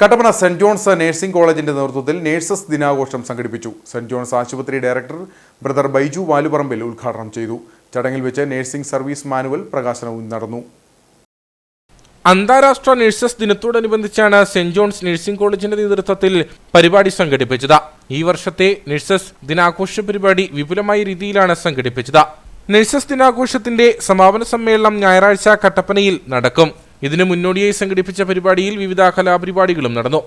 Kattappana saint John's nursing കോളേജിന്റെ നേതൃത്വത്തിൽ nurses ദിനാഘോഷം സംഘടിപ്പിച്ചു. സെന്റ് ജോൺസ് ആശുപത്രി ഡയറക്ടർ ബ്രദർ ബൈജു വാലുപറമ്പിൽ ഉദ്ഘാടനം ചെയ്തു. ചടങ്ങിൽ വെച്ച് നഴ്സിംഗ് സർവീസ് മാനുവൽ പ്രകാശനവും നടന്നു. അന്താരാഷ്ട്ര നേഴ്സസ് ദിനത്തോടനുബന്ധിച്ചാണ് സെന്റ് ജോൺസ് നഴ്സിംഗ് കോളേജിന്റെ നേതൃത്വത്തിൽ പരിപാടി സംഘടിപ്പിച്ചത്. ഈ വർഷത്തെ നേഴ്സസ് ദിനാഘോഷ പരിപാടി വിപുലമായ രീതിയിലാണ് സംഘടിപ്പിച്ചത്. നേഴ്സസ് ദിനാഘോഷത്തിന്റെ സമാപന സമ്മേളനം ഞായറാഴ്ച കട്ടപ്പനയിൽ നടക്കും. ഇതിനു മുന്നോടിയായി സംഘടിപ്പിച്ച പരിപാടിയിൽ വിവിധ കലാപരിപാടികളും നടന്നു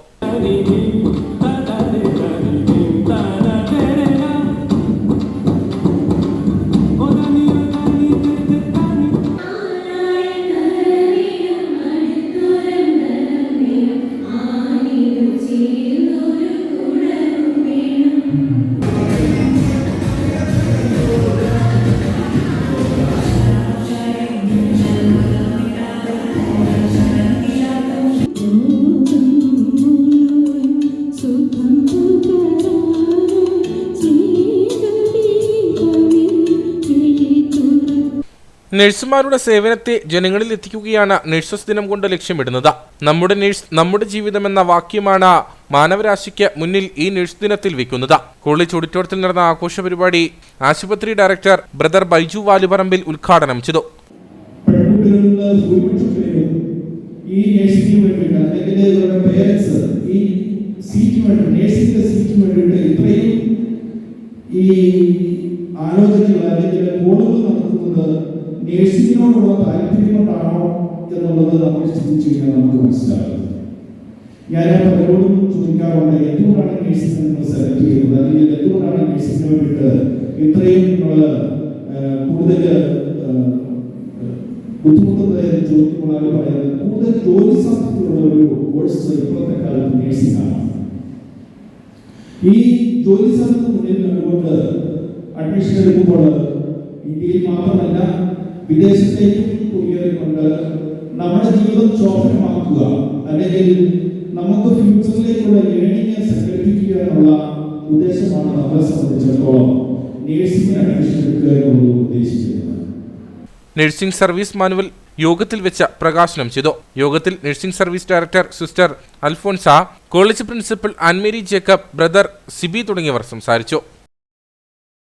നഴ്സുമാരുടെ സേവനത്തെ ജനങ്ങളിൽ എത്തിക്കുകയാണ് നഴ്സസ് ദിനം കൊണ്ട് ലക്ഷ്യമിടുന്നത്. നമ്മുടെ നഴ്സ് നമ്മുടെ ജീവിതം എന്ന വാക്യമാണ് മാനവരാശിക്ക് മുന്നിൽ ഈ നഴ്സ് ദിനത്തിൽ വെക്കുന്നത്. കോളേജ് ഓഡിറ്റോറിയത്തിൽ നടന്ന ആഘോഷ പരിപാടി ആശുപത്രി ഡയറക്ടർ ബ്രദർ ബൈജു വാലുപറമ്പിൽ ഉദ്ഘാടനം ചെയ്തു. ഈ നേഴ്സിംഗിന് നേഴ്സിംഗിനോടുള്ള താല്പര്യം കൊണ്ടാണോ എന്നുള്ളത് നമ്മൾ ചിന്തിച്ചു കഴിഞ്ഞാൽ നമുക്ക് മനസ്സിലാകും. ഞാൻ പലരോടും ചോദിക്കാറുണ്ട് എന്തുകൊണ്ടാണ് നേഴ്സിംഗ് നിങ്ങൾ സെലക്ട് ചെയ്യുന്നത്? അല്ലെങ്കിൽ എന്തുകൊണ്ടാണ് നേഴ്സിംഗിന് വേണ്ടിയിട്ട് ഇത്രയും നിങ്ങൾ കൂടുതൽ ബുദ്ധിമുട്ടുന്നത് എന്ന് ചോദിക്കുമ്പോൾ പറയുന്നത്? കൂടുതൽ ജോലി സാധ്യതയുള്ള ഒരു കോഴ്സ് ഇപ്പോഴത്തെ കാലത്ത് നേഴ്സിംഗ് ഈ ജോലി സാധ്യത മുന്നിൽ കണ്ടുകൊണ്ട് അഡ്മിഷൻ എടുക്കുമ്പോൾ ഇന്ത്യയിൽ മാത്രമല്ല വിദേശത്തേക്കും കുടിയേറിക്കൊണ്ട് നമ്മുടെ ജീവിതം ശോഭനമാക്കുക അല്ലെങ്കിൽ നമുക്ക് ഫ്യൂച്ചറിലേക്കുള്ള ലേണിംഗ് സംഘടിപ്പിക്കുക എന്നുള്ള ഉദ്ദേശമാണ് നമ്മളെ സംബന്ധിച്ചിടത്തോളം നേഴ്സിംഗ് അഡ്മിഷൻ എടുക്കുക എന്നുള്ളത് ഉദ്ദേശിക്കുന്നത് നഴ്സിംഗ് സർവീസ് മാനുവൽ യോഗത്തിൽ വെച്ച് പ്രകാശനം ചെയ്തു. യോഗത്തിൽ nursing service director sister Alphonsa college principal Annmary Jacob brother Sibi തുടങ്ങിയവർ സംസാരിച്ചു.